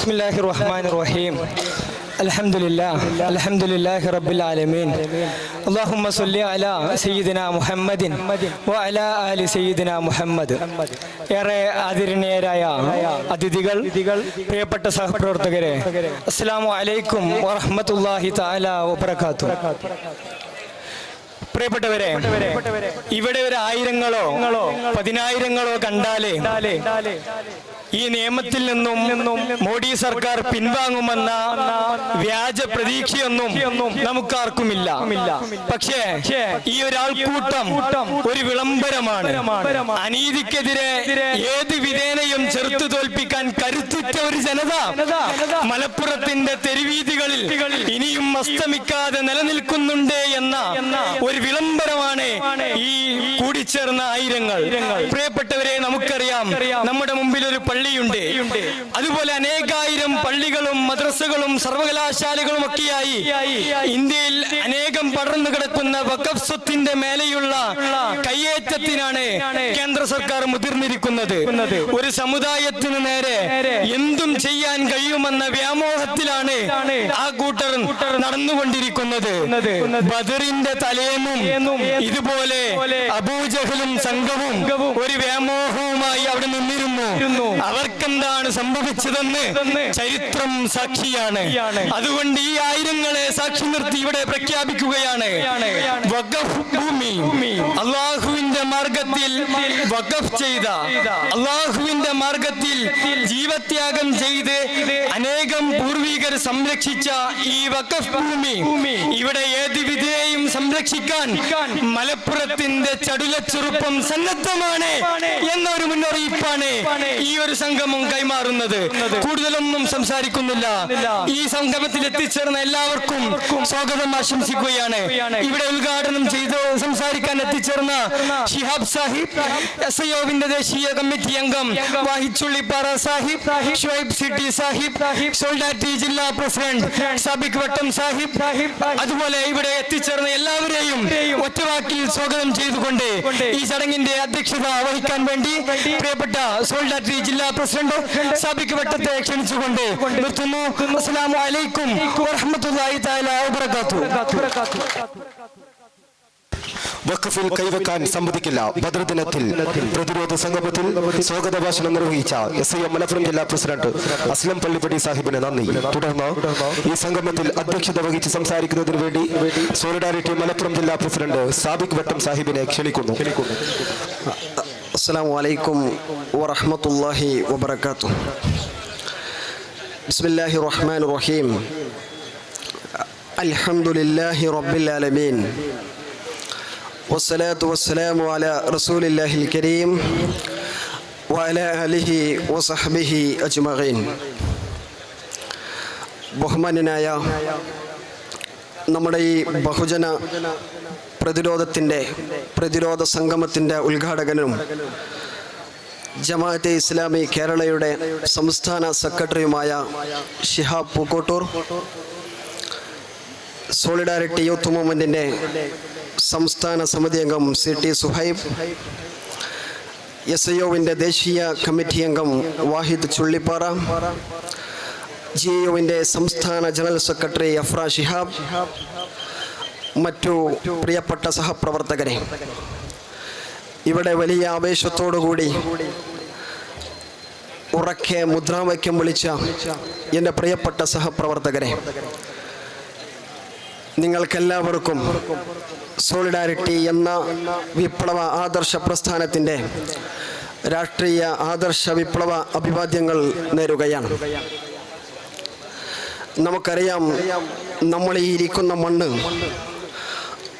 بسم الله الرحمن الرحيم الحمد لله الحمد لله رب العالمين اللهم صل على سيدنا محمد وعلى آل سيدنا محمد ഏറെ ആദരണീയരായ അതിഥികൾ പ്രിയപ്പെട്ട സഹപ്രവർത്തകരെ അസ്സലാമു അലൈക്കും വറഹ്മത്തുള്ളാഹി തആല വബറകാത്തു പ്രിയപ്പെട്ടവരെ ഇവിടെ ഒരു ആയിരങ്ങളോ പതിനായിരങ്ങളോ കണ്ടാലേ ഈ നിയമത്തിൽ നിന്നും മോഡി സർക്കാർ പിൻവാങ്ങുമെന്ന വ്യാജ പ്രതീക്ഷയൊന്നും നമുക്കാർക്കുമില്ല. പക്ഷേ ഈ ഒരാൾക്കൂട്ടം ഒരു വിളംബരമാണ്. അനീതിക്കെതിരെ ഏത് വിധേനയും ചെറുത്തു തോൽപ്പിക്കാൻ കരുത്തുറ്റ ഒരു ജനത മലപ്പുറത്തിന്റെ തെരുവീതികളിൽ ഇനിയും അസ്തമിക്കാതെ നിലനിൽക്കുന്നുണ്ട് എന്ന ഒരു കൂടിച്ചേർന്ന ആയിരങ്ങൾ. പ്രിയപ്പെട്ടവരെ നമുക്കറിയാം നമ്മുടെ മുമ്പിൽ ഒരു പള്ളിയുണ്ട്. അതുപോലെ അനേകായിരം പള്ളികളും മദ്രസകളും സർവകലാശാലകളും ഒക്കെയായി. ഇന്ത്യയിൽ അനേകം പടർന്നു കിടക്കുന്ന വഖഫ് സ്വത്തിന്റെ മേലെയുള്ള കയ്യേറ്റത്തിനാണ് കേന്ദ്ര സർക്കാർ മുതിർന്നിരിക്കുന്നത്. ഒരു സമുദായത്തിന് നേരെ എന്തും ചെയ്യാൻ കഴിയുമെന്ന വ്യാമോഹത്തിലാണ് ആ കൂട്ടർ നടന്നുകൊണ്ടിരിക്കുന്നത്. ബദറിന്റെ തലേന്നും ഇതുപോലെ അബൂജഹലും സംഘവും ഒരു വ്യാമോഹവുമായി അവിടെ നിന്നിരുന്നു. അവർക്കെന്താണ് സംഭവിച്ചതെന്ന് ചരിത്രം സാക്ഷിയാണ്. അതുകൊണ്ട് ഈ ആയിരങ്ങളെ സാക്ഷി നിർത്തി ഇവിടെ പ്രഖ്യാപിക്കുകയാണ്. ഭൂമി. അള്ളാഹുവിന്റെ മാർഗത്തിൽ വഖഫ് ചെയ്ത. അള്ളാഹുവിന്റെ മാർഗത്തിൽ ജീവത്യാഗം ചെയ്ത് അനേകം പൂർവികർ സംരക്ഷിച്ച ഈ വഖഫ് ഭൂമി. ഇവിടെ ഏത് വിധേയും സംരക്ഷിക്കാൻ മലപ്പുറത്തിന്റെ ചടുലച്ചെറുപ്പം സന്നദ്ധമാണ് എന്നൊരു മുന്നറിയിപ്പാണ് ഈ ഒരു സംഗമം കൈമാറുന്നത്. കൂടുതലൊന്നും സംസാരിക്കുന്നില്ല. ഈ സംഗമത്തിൽ എത്തിച്ചേർന്ന എല്ലാവർക്കും സ്വാഗതം ആശംസിക്കുകയാണ്. ഇവിടെ ഉദ്ഘാടനം ചെയ്ത് സംസാരിക്കാൻ എത്തിച്ചേർന്ന ഷിഹാബ് സാഹിബ് എസ് ഐ ഒവിന്റെ ദേശീയ കമ്മിറ്റി അംഗം വാഹിച്ചുള്ളിപ്പാറ സാഹിബ് ഷുഹൈബ് സിറ്റി സാഹിബ് സോൾഡാറ്റി ജില്ലാ പ്രസിഡന്റ് സബിക് വട്ടം സാഹിബ്. അതുപോലെ ഇവിടെ എത്തിച്ചേർന്ന എല്ലാവരെയും ഒറ്റവാക്കിൽ സ്വാഗതം ചെയ്തുകൊണ്ട് ഈ ചടങ്ങിന്റെ അധ്യക്ഷത വഹിക്കാൻ വേണ്ടി പ്രിയപ്പെട്ട സോൾഡാറ്റി ജില്ലാ പ്രസിഡന്റ് സാബിക് വട്ടത്തെ ക്ഷണിച്ചുകൊണ്ട് നിർത്തുന്നു. അസ്സലാമു അലൈക്കും തആല വബറകാതുഹു. വഖഫിൽ കൈവെക്കാൻ സമ്മതിക്കില്ല. ഭദ്രദിനത്തിൽ പ്രതിരോധ സംഗമത്തിൽ സ്വാഗത ഭാഷണം നിർവഹിച്ച എസ് ഐ എം മലപ്പുറം ജില്ലാ പ്രസിഡന്റ് അസ്ലം പള്ളിപ്പടി സാഹിബിന് നന്ദി. തുടർന്ന് ഈ സംഗമത്തിൽ അധ്യക്ഷത വഹിച്ച് സംസാരിക്കുന്നതിന് വേണ്ടി സോളിഡാരിറ്റി മലപ്പുറം ജില്ലാ പ്രസിഡന്റ് സാബിക് വട്ടം സാഹിബിനെ ക്ഷണിക്കുന്നു. അസ്സാം വലൈക്കും വറഹമത്തല്ലാഹി വബർക്കാത്തു ബിസ്മില്ലാഹി റഹ്മാൻ റഹീം. അൽഹംദുലില്ലാഹി റബ്ബിൽ ആലമീൻ. والصلاة والسلام على رسول الله الكريم وعلى آله وصحبه أجمعين ബഹുമാന്യനായ നമ്മുടെ ഈ ബഹുജന പ്രതിരോധത്തിൻ്റെ പ്രതിരോധ സംഗമത്തിൻ്റെ ഉദ്ഘാടകനും ജമാഅത്തെ ഇസ്ലാമി കേരളയുടെ സംസ്ഥാന സെക്രട്ടറിയുമായ ഷിഹാബ് പൂക്കോട്ടൂർ സോളിഡാരിറ്റി യൂത്ത് മൂവ്മെൻറ്റിൻ്റെ സംസ്ഥാന സമിതി അംഗം C T Suhaib S I ഒവിന്റെ ദേശീയ കമ്മിറ്റി അംഗം വാഹിദ് ചുള്ളിപ്പാറ ജി ഒവിന്റെ സംസ്ഥാന ജനറൽ സെക്രട്ടറി അഫ്ര ഷിഹാബ് മറ്റു പ്രിയപ്പെട്ട സഹപ്രവർത്തകരെ. ഇവിടെ വലിയ ആവേശത്തോടുകൂടി ഉറക്കെ മുദ്രാവാക്യം വിളിച്ച എന്റെ പ്രിയപ്പെട്ട സഹപ്രവർത്തകരെ നിങ്ങൾക്കെല്ലാവർക്കും സോളിഡാരിറ്റി എന്ന വിപ്ലവ ആദർശ പ്രസ്ഥാനത്തിന്റെ രാഷ്ട്രീയ ആദർശ വിപ്ലവ അഭിവാദ്യങ്ങൾ നേരുകയാണ്. നമുക്കറിയാം നമ്മൾ ഈ ഇരിക്കുന്ന മണ്ണ്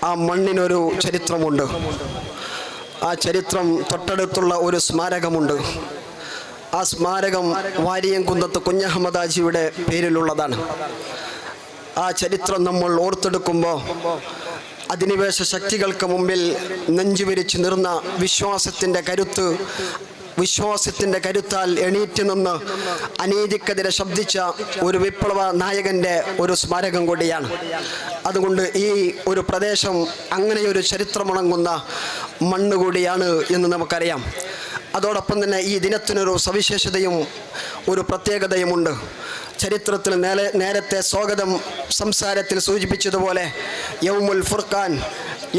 ആ മണ്ണിനൊരു ചരിത്രമുണ്ട്. ആ ചരിത്രം തൊട്ടടുത്തുള്ള ഒരു സ്മാരകമുണ്ട്. ആ സ്മാരകം വാരിയംകുന്നത്ത് കുഞ്ഞഹമ്മദാജിയുടെ പേരിലുള്ളതാണ്. ആ ചരിത്രം നമ്മൾ ഓർത്തെടുക്കുമ്പോൾ അധിനിവേശ ശക്തികൾക്ക് മുമ്പിൽ നെഞ്ചുവിരിച്ചു നിർന്ന വിശ്വാസത്തിന്റെ കരുത്ത് വിശ്വാസത്തിന്റെ കരുത്താൽ എണീറ്റ് നിന്ന് അനീതിക്കെതിരെ ശബ്ദിച്ച ഒരു വിപ്ലവ നായകന്റെ ഒരു സ്മാരകം കൂടിയാണ്. അതുകൊണ്ട് ഈ ഒരു പ്രദേശം അങ്ങനെയൊരു ചരിത്രമുണങ്ങുന്ന മണ്ണ് കൂടിയാണ് എന്ന് നമുക്കറിയാം. അതോടൊപ്പം തന്നെ ഈ ദിനത്തിനൊരു സവിശേഷതയും ഒരു പ്രത്യേകതയുമുണ്ട്. ചരിത്രത്തിൽ നേരെ നേരത്തെ സ്വാഗതം സംസാരത്തിൽ സൂചിപ്പിച്ചതുപോലെ യൗമുൽ ഫുർഖാൻ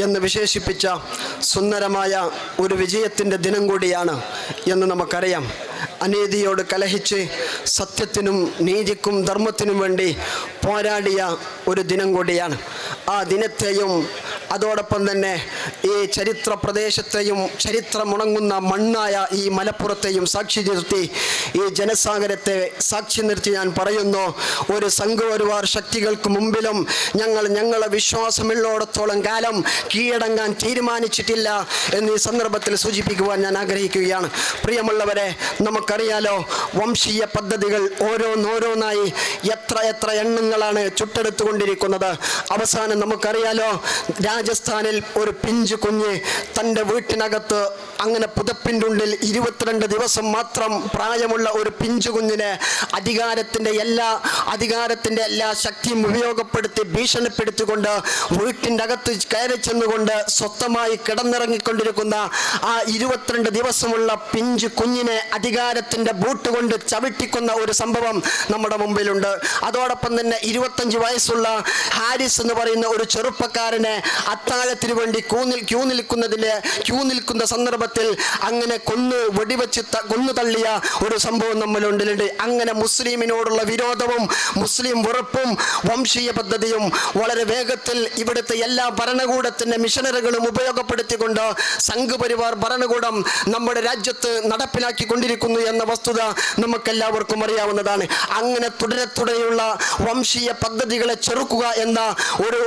എന്ന് വിശേഷിപ്പിച്ച സുന്ദരമായ ഒരു വിജയത്തിന്റെ ദിനം കൂടിയാണ് എന്ന് നമുക്കറിയാം. അനീതിയോട് കലഹിച്ച് സത്യത്തിനും നീതിക്കും ധർമ്മത്തിനും വേണ്ടി പോരാടിയ ഒരു ദിനം കൂടിയാണ്. ആ ദിനത്തെയും അതോടൊപ്പം തന്നെ ഈ ചരിത്ര പ്രദേശത്തെയും ചരിത്രമുണങ്ങുന്ന മണ്ണായ ഈ മലപ്പുറത്തെയും സാക്ഷി നിർത്തി ഈ ജനസാഗരത്തെ സാക്ഷി നിർത്തി ഞാൻ പറയുന്നു. ഒരു സംഘപരിവാർ ശക്തികൾക്ക് മുമ്പിലും ഞങ്ങൾ ഞങ്ങളെ വിശ്വാസമുള്ളോടത്തോളം കാലം കീഴടങ്ങാൻ തീരുമാനിച്ചിട്ടില്ല എന്ന് ഈ സന്ദർഭത്തിൽ സൂചിപ്പിക്കുവാൻ ഞാൻ ആഗ്രഹിക്കുകയാണ്. പ്രിയമുള്ളവരെ നമുക്കറിയാലോ വംശീയ പദ്ധതികൾ ഓരോന്നോരോന്നായി എത്ര എത്ര എണ്ണങ്ങളാണ് ചുട്ടെടുത്തുകൊണ്ടിരിക്കുന്നത്. അവസാനം നമുക്കറിയാലോ രാജസ്ഥാനിൽ ഒരു പിഞ്ചു കുഞ്ഞ് തന്റെ വീട്ടിനകത്ത് അങ്ങനെ പുതപ്പിന്റെ ഉള്ളിൽ ഇരുപത്തിരണ്ട് ദിവസം മാത്രം പ്രായമുള്ള ഒരു പിഞ്ചു കുഞ്ഞിനെ അധികാരത്തിന്റെ എല്ലാ അധികാരത്തിന്റെ എല്ലാ ശക്തിയും ഉപയോഗപ്പെടുത്തി ഭീഷണിപ്പെടുത്തിക്കൊണ്ട് വീട്ടിന്റെ അകത്ത് കയറി ചെന്നുകൊണ്ട് സ്വത്തമായി കിടന്നിറങ്ങിക്കൊണ്ടിരിക്കുന്ന ആ ഇരുപത്തിരണ്ട് ദിവസമുള്ള പിഞ്ചു കുഞ്ഞിനെ അധികാരത്തിന്റെ ബൂട്ട് കൊണ്ട് ചവിട്ടിക്കുന്ന ഒരു സംഭവം നമ്മുടെ മുമ്പിലുണ്ട്. അതോടൊപ്പം തന്നെ ഇരുപത്തഞ്ച് വയസ്സുള്ള ഹാരിസ് എന്ന് പറയുന്ന ഒരു ചെറുപ്പക്കാരനെ അത്താഴത്തിന് വേണ്ടി കൂന്നിൽ ക്യൂ നിൽക്കുന്നതിന്റെ ക്യൂ നിൽക്കുന്ന സന്ദർഭത്തിൽ അങ്ങനെ കൊന്ന് വെടിവെച്ച് കൊന്നു തള്ളിയ ഒരു സംഭവം നമ്മളുണ്ടിലുണ്ട് അങ്ങനെ മുസ്ലിമിനോടുള്ള വിരോധവും മുസ്ലിം വെറുപ്പും വംശീയ പദ്ധതിയും വളരെ വേഗത്തിൽ ഇവിടുത്തെ എല്ലാ ഭരണകൂടത്തിന്റെ മിഷനറികളും ഉപയോഗപ്പെടുത്തിക്കൊണ്ട് സംഘപരിവാർ ഭരണകൂടം നമ്മുടെ രാജ്യത്ത് നടപ്പിലാക്കിക്കൊണ്ടിരിക്കുന്നു എന്ന വസ്തുത നമുക്കെല്ലാവർക്കും അറിയാവുന്നതാണ്. അങ്ങനെ തുടരെ തുടരെയുള്ള വംശീയ പദ്ധതികളെ ചെറുക്കുക എന്ന ഒരു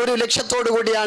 ഒരു ലക്ഷ്യത്തോടു കൂടിയാണ്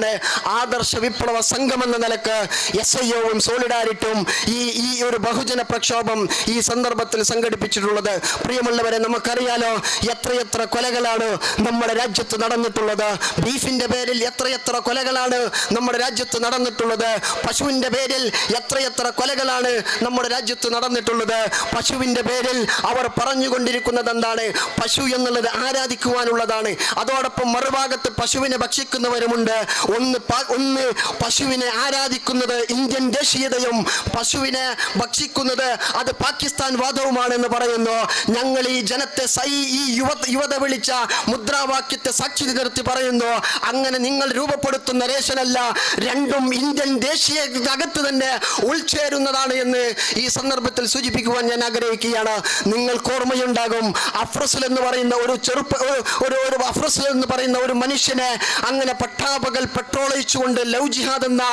ആദർശ വിപ്ലവ സംഘം എന്ന നിലയ്ക്ക് എസ് ഐ ഒവും സോളിഡാരിറ്റും ഈ ഈ ഒരു ബഹുജന പ്രക്ഷോഭം ഈ സന്ദർഭത്തിൽ സംഘടിപ്പിച്ചിട്ടുള്ളത്. പ്രിയമുള്ളവരെ നമുക്കറിയാലോ എത്രയെത്ര കൊലകളാണ് നമ്മുടെ രാജ്യത്ത് നടന്നിട്ടുള്ളത്. ബീഫിന്റെ പേരിൽ എത്രയെത്ര കൊലകളാണ് നമ്മുടെ രാജ്യത്ത് നടന്നിട്ടുള്ളത്. പശുവിന്റെ പേരിൽ എത്രയെത്ര കൊലകളാണ് നമ്മുടെ രാജ്യത്ത് നടന്നിട്ടുള്ളത്. പശുവിന്റെ പേരിൽ അവർ പറഞ്ഞുകൊണ്ടിരിക്കുന്നത് എന്താണ്? പശു എന്നുള്ളത് ആരാധിക്കുവാനുള്ളതാണ്. അതോടൊപ്പം മറുഭാഗത്ത് പശുവിനെ ഭക്ഷിക്കുന്നവരുമുണ്ട്. ഒന്ന് ഒന്ന് പശുവിനെ ആരാധിക്കുന്നത് ഇന്ത്യൻ ദേശീയതയും പശുവിനെ ഭക്ഷിക്കുന്നത് അത് പാകിസ്ഥാൻ വാദവുമാണെന്ന് പറയുന്നു. ഞങ്ങൾ ഈ ജനത്തെ സൈ ഈ യുവ യുവത വിളിച്ച മുദ്രാവാക്യത്തെ സാക്ഷി നിർത്തി പറയുന്നു. അങ്ങനെ നിങ്ങൾ രൂപപ്പെടുത്തുന്ന റേഷനല്ല രണ്ടും ഇന്ത്യൻ ദേശീയ അകത്ത് തന്നെ ഉൾച്ചേരുന്നതാണ് എന്ന് ഈ സന്ദർഭത്തിൽ സൂചിപ്പിക്കുവാൻ ഞാൻ ആഗ്രഹിക്കുകയാണ്. നിങ്ങൾക്ക് ഓർമ്മയുണ്ടാകും അഫ്രസുൽ എന്ന് പറയുന്ന ഒരു ചെറുപ്പ ഒരു- ഒരു എന്ന് പറയുന്ന ഒരു മനുഷ്യനെ അങ്ങനെ പട്ടാപകൽ പെട്രോൾ ഒഴിച്ചുകൊണ്ട് ലവ് ജിഹാദ് എന്ന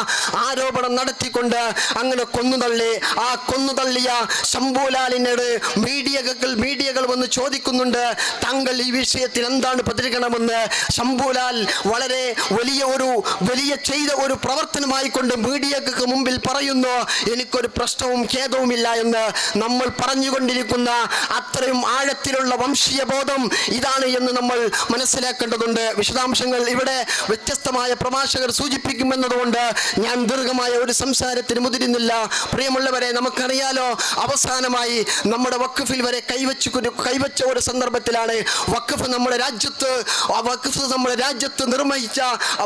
ആരോപണം നടത്തിക്കൊണ്ട് അങ്ങനെ കൊന്നുതള്ളി. ആ കൊന്നുതള്ളിയ ശംഭുലാലിനോട് മീഡിയകൾ മീഡിയകൾ വന്ന് ചോദിക്കുന്നുണ്ട് താങ്കൾ ഈ വിഷയത്തിൽ എന്താണ് പ്രതികരിക്കണമെന്ന് ശംഭുലാൽ വളരെ വലിയ ഒരു വലിയ ചെയ്ത ഒരു പ്രവർത്തനമായി കൊണ്ട് മീഡിയക്ക് മുമ്പിൽ പറയുന്നു എനിക്കൊരു പ്രശ്നവും ഖേദവുമില്ല എന്ന്. നമ്മൾ പറഞ്ഞുകൊണ്ടിരിക്കുന്ന അത്രയും ആഴത്തിലുള്ള വംശീയ ബോധം ഇതാണ് എന്ന് നമ്മൾ മനസ്സിലാക്കേണ്ടതുണ്ട്. വിശദാംശങ്ങൾ ഇവിടെ വ്യത്യസ്തമായ പ്രഭാഷകർ സൂചിപ്പിക്കുമെന്നതുകൊണ്ട് ഞാൻ ദീർഘമായ ഒരു സംസാരത്തിന് മുതിരുന്നില്ല. പ്രിയമുള്ളവരെ നമുക്കറിയാലോ അവസാനമായി നമ്മുടെ വക്കഫിൽ വരെ കൈവച്ചു കൈവച്ച ഒരു സന്ദർഭത്തിലാണ് വക്കഫ് നമ്മുടെ രാജ്യത്ത് വക്കഫ് നമ്മുടെ രാജ്യത്ത് നിർമ്മിച്ച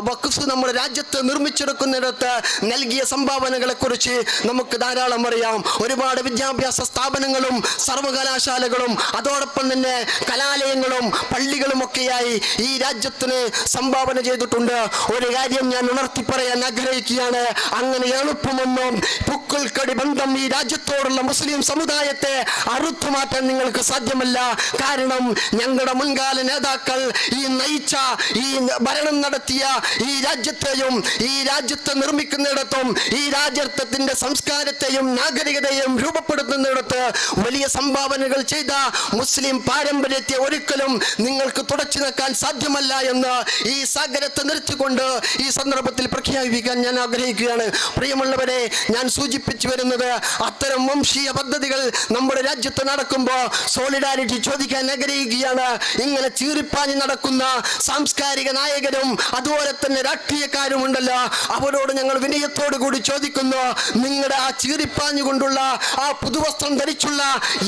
വക്കഫ് നമ്മുടെ രാജ്യത്ത് നിർമ്മിച്ചെടുക്കുന്നിടത്ത് നൽകിയ സംഭാവനകളെ കുറിച്ച് നമുക്ക് ധാരാളം അറിയാം. ഒരുപാട് വിദ്യാഭ്യാസ സ്ഥാപനങ്ങളും സർവകലാശാലകളും അതോടൊപ്പം തന്നെ കലാലയങ്ങളും പള്ളികളും ഒക്കെയായി ഈ രാജ്യത്തിന് സംഭാവന ചെയ്തിട്ടുണ്ട്. ഒരു കാര്യം ഞാൻ ഉണർത്തി പറയാൻ ആഗ്രഹിക്കുകയാണ്. അങ്ങനെ എളുപ്പമൊന്നും പുക്കൾക്കടി ബന്ധം ഈ രാജ്യത്തോടുള്ള മുസ്ലിം സമുദായത്തെ അറുത്തുമാറ്റാൻ നിങ്ങൾക്ക് സാധ്യമല്ല. കാരണം ഞങ്ങളുടെ മുൻകാല നേതാക്കൾ ഈ നയിച്ച ഈ ഭരണം നടത്തിയ ഈ രാജ്യത്തെയും ഈ രാജ്യത്തെ നിർമ്മിക്കുന്നിടത്തും ഈ രാജ്യത്തിന്റെ സംസ്കാരത്തെയും നാഗരികതയെയും രൂപപ്പെടുത്തുന്നിടത്ത് വലിയ സംഭാവനകൾ ചെയ്ത മുസ്ലിം പാരമ്പര്യത്തെ ഒരിക്കലും നിങ്ങൾക്ക് തുടച്ചു നിൽക്കാൻ സാധ്യമല്ല എന്ന് ഈ സാഗരത്തെ നിർത്തിക്കൊണ്ട് ഈ സന്ദർഭത്തിൽ പ്രഖ്യാപിക്കാൻ ഞാൻ ആഗ്രഹിക്കുകയാണ്. പ്രിയമുള്ളവരെ ഞാൻ സൂചിപ്പിച്ചു വരുന്നത്. അത്തരം വംശീയ പദ്ധതികൾ നമ്മുടെ രാജ്യത്ത് നടക്കുമ്പോൾ സോളിഡാരിറ്റി ചോദിക്കാൻ ആഗ്രഹിക്കുകയാണ്. ഇങ്ങനെ ചീറിപ്പാഞ്ഞ് നടക്കുന്ന സാംസ്കാരിക നായകരും അതുപോലെ തന്നെ രാഷ്ട്രീയക്കാരും ഉണ്ടല്ലോ. അവരോട് ഞങ്ങൾ വിനയത്തോടു കൂടി ചോദിക്കുന്നു നിങ്ങളുടെ ആ ചീറിപ്പാഞ്ഞുകൊണ്ടുള്ള ആ പുതുവസ്ത്രം ധരിച്ചുള്ള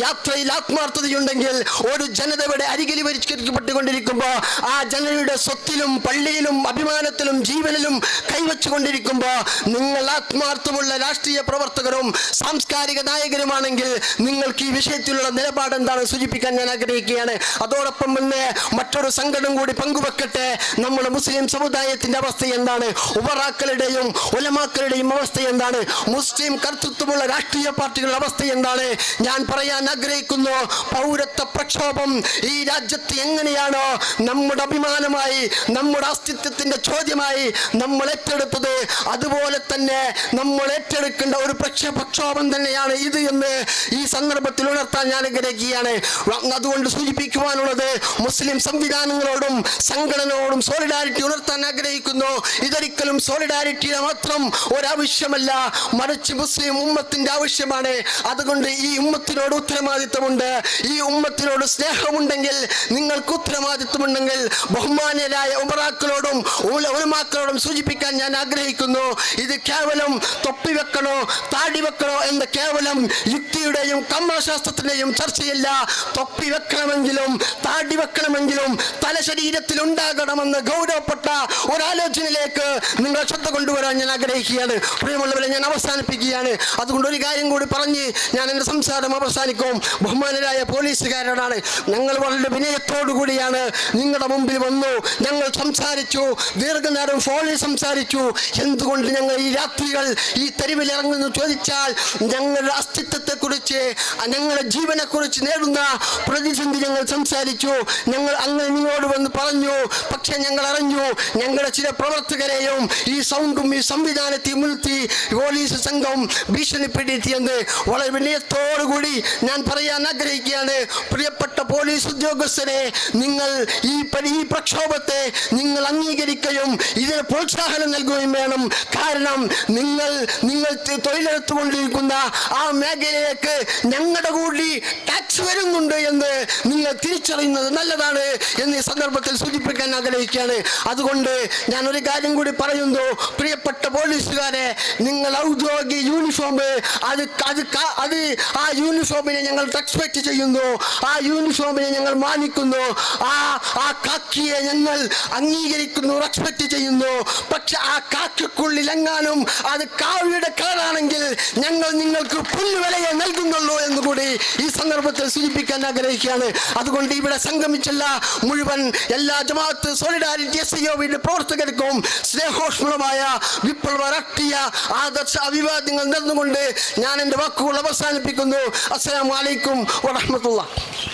യാത്രയിൽ ആത്മാർത്ഥതയുണ്ടെങ്കിൽ ഒരു ജനതയുടെ അരികിൽ പരിഷ്കരിക്കപ്പെട്ടുകൊണ്ടിരിക്കുമ്പോൾ ആ ജനതയുടെ സ്വത്തിലും പള്ളിയിലും അഭിമാനത്തിലും ജീവനിലും കൈവച്ചുകൊണ്ടിരിക്കുമ്പോൾ നിങ്ങൾ ആത്മാർത്ഥമുള്ള രാഷ്ട്രീയ പ്രവർത്തനം പ്രവർത്തകരും സാംസ്കാരിക നായകരുമാണെങ്കിൽ നിങ്ങൾക്ക് ഈ വിഷയത്തിലുള്ള നിലപാട് എന്താണ് സൂചിപ്പിക്കാൻ ഞാൻ ആഗ്രഹിക്കുകയാണ്. അതോടൊപ്പം തന്നെ മറ്റൊരു സങ്കടം കൂടി പങ്കുവെക്കട്ടെ. നമ്മുടെ മുസ്ലിം സമുദായത്തിന്റെ അവസ്ഥ എന്താണ്? ഉപറാക്കളുടെയും ഉലമാക്കളുടെയും അവസ്ഥ എന്താണ്? മുസ്ലിം കർത്തൃത്വമുള്ള രാഷ്ട്രീയ പാർട്ടികളുടെ അവസ്ഥ എന്താണ്? ഞാൻ പറയാൻ ആഗ്രഹിക്കുന്നു പൗരത്വ പ്രക്ഷോഭം ഈ രാജ്യത്ത് എങ്ങനെയാണോ നമ്മുടെ അഭിമാനമായി നമ്മുടെ അസ്തിത്വത്തിന്റെ ചോദ്യമായി നമ്മൾ ഏറ്റെടുത്തത്. അതുപോലെ തന്നെ നമ്മൾ ഏറ്റെടുക്കേണ്ട ഒരു പ്രക്ഷ പ്രക്ഷോഭം തന്നെയാണ് ഇത് എന്ന് ഈ സന്ദർഭത്തിൽ ഉണർത്താൻ ഞാൻ ആഗ്രഹിക്കുകയാണ്. അതുകൊണ്ട് സൂചിപ്പിക്കുവാനുള്ളത് മുസ്ലിം സംവിധാനങ്ങളോടും സംഘടനകളോടും സോളിഡാരിറ്റി ഉണർത്താൻ ആഗ്രഹിക്കുന്നു. ഇതൊരിക്കലും സോളിഡാരിറ്റിയുടെ മാത്രം ഒരാവശ്യമല്ല മറിച്ച് മുസ്ലിം ഉമ്മത്തിന്റെ ആവശ്യമാണ്. അതുകൊണ്ട് ഈ ഉമ്മത്തിനോട് ഉത്തരവാദിത്വമുണ്ട് ഈ ഉമ്മത്തിനോട് സ്നേഹമുണ്ടെങ്കിൽ നിങ്ങൾക്ക് ഉത്തരവാദിത്വമുണ്ടെങ്കിൽ ബഹുമാന്യരായ ഉമറാക്കളോടും ഉലമാക്കളോടും സൂചിപ്പിക്കാൻ ഞാൻ ആഗ്രഹിക്കുന്നു. ഇത് കേവലം തൊപ്പി വെക്കണോ താടി വെക്കണോ എന്ന് കേവലം യുക്തിയുടെയും കമ്മശാസ്ത്രത്തിന്റെയും ചർച്ചയില്ല. തൊപ്പി വെക്കണമെങ്കിലും താടി വെക്കണമെങ്കിലും തലശരീരത്തിൽ ഉണ്ടാകണമെന്ന് ഗൗരവപ്പെട്ട ഒരാലോചനയിലേക്ക് നിങ്ങൾ ശ്രദ്ധ കൊണ്ടുവരാൻ ഞാൻ ആഗ്രഹിക്കുകയാണ്. പ്രിയമുള്ളവരെ ഞാൻ അവസാനിപ്പിക്കുകയാണ്. അതുകൊണ്ട് ഒരു കാര്യം കൂടി പറഞ്ഞ് ഞാൻ എന്റെ സംസാരം അവസാനിക്കും. ബഹുമാനരായ പോലീസുകാരോടാണ് ഞങ്ങൾ വളരെ വിനയത്തോടു കൂടിയാണ് നിങ്ങളുടെ മുമ്പിൽ വന്നു. ഞങ്ങൾ സംസാരിച്ചു. ദീർഘനേരം ഫോണിൽ സംസാരിച്ചു. എന്തുകൊണ്ട് ഞങ്ങൾ ഈ രാത്രികൾ ഈ തെരുവിൽ ഇറങ്ങുന്നു ചോദിച്ചാൽ ഞങ്ങളുടെ അസ്തിത്വത്തെക്കുറിച്ച് ഞങ്ങളുടെ ജീവനെക്കുറിച്ച് നേടുന്ന പ്രതിസന്ധി ഞങ്ങൾ സംസാരിച്ചു. ഞങ്ങൾ അങ്ങനെ നിങ്ങളോട് വന്ന് പറഞ്ഞു. പക്ഷെ ഞങ്ങൾ അറിഞ്ഞു ഞങ്ങളുടെ ചില പ്രവർത്തകരെയും ഈ സൗണ്ടും ഈ സംവിധാനത്തെ മുൻത്തി പോലീസ് സംഘം ഭീഷണിപ്പെടുത്തിയെന്ന് വളരെ വിനയത്തോടുകൂടി ഞാൻ പറയാൻ ആഗ്രഹിക്കുകയാണ്. പ്രിയപ്പെട്ട പോലീസ് ഉദ്യോഗസ്ഥരെ നിങ്ങൾ ഈ ഈ പ്രക്ഷോഭത്തെ നിങ്ങൾ അംഗീകരിക്കുകയും ഇതിന് പ്രോത്സാഹനം നൽകുകയും വേണം. കാരണം നിങ്ങൾ നിങ്ങൾ ത- തൊഴിലെടുത്തുകൊണ്ടിരിക്കുന്ന ആ മേഖലയിലേക്ക് ഞങ്ങളുടെ കൂടി ടാക്സ് വരുന്നുണ്ട് എന്ന് നിങ്ങൾ തിരിച്ചറിയുന്നത് നല്ലതാണ് എന്ന് ഈ സന്ദർഭത്തിൽ സൂചിപ്പിക്കാൻ ആഗ്രഹിക്കുകയാണ്. അതുകൊണ്ട് ഞാൻ ഒരു കാര്യം കൂടി പറയുന്നു. പ്രിയപ്പെട്ട പോലീസുകാരെ നിങ്ങൾ ഔദ്യോഗിക യൂണിഫോം അത് അത് അത് ആ യൂണിഫോമിനെ ഞങ്ങൾ റെസ്പെക്ട് ചെയ്യുന്നു. ആ യൂണിഫോമിനെ ഞങ്ങൾ മാനിക്കുന്നു. ആ ആ കാക്കിയെ ഞങ്ങൾ അംഗീകരിക്കുന്നു റെസ്പെക്ട് ചെയ്യുന്നു. പക്ഷെ ആ കാക്കിക്കുള്ളിൽ എങ്ങാനും അത് കാവിയുടെ കളറാണെങ്കിൽ ഞങ്ങൾ നിങ്ങൾക്ക് പുല്ലുവിലയെ നൽകുന്നുള്ളൂ എന്ന് കൂടി ഈ സന്ദർഭത്തിൽ സൂചിപ്പിക്കാൻ ആഗ്രഹിക്കുകയാണ്. അതുകൊണ്ട് ഇവിടെ സംഗമിച്ചുള്ള മുഴുവൻ എല്ലാ ജമാഅത്ത് സോളിഡാരിറ്റി എസ് ഐ പ്രവർത്തകർക്കും സ്നേഹോഷ്മളമായ വിപ്ലവ രാഷ്ട്രീയ ആദർശ അഭിവാദ്യങ്ങൾ നേർന്നുകൊണ്ട് ഞാൻ എന്റെ വാക്കുകൾ അവസാനിപ്പിക്കുന്നു. അസ്സാം വലൈക്കും വറഹ്മത്തുള്ളാഹി.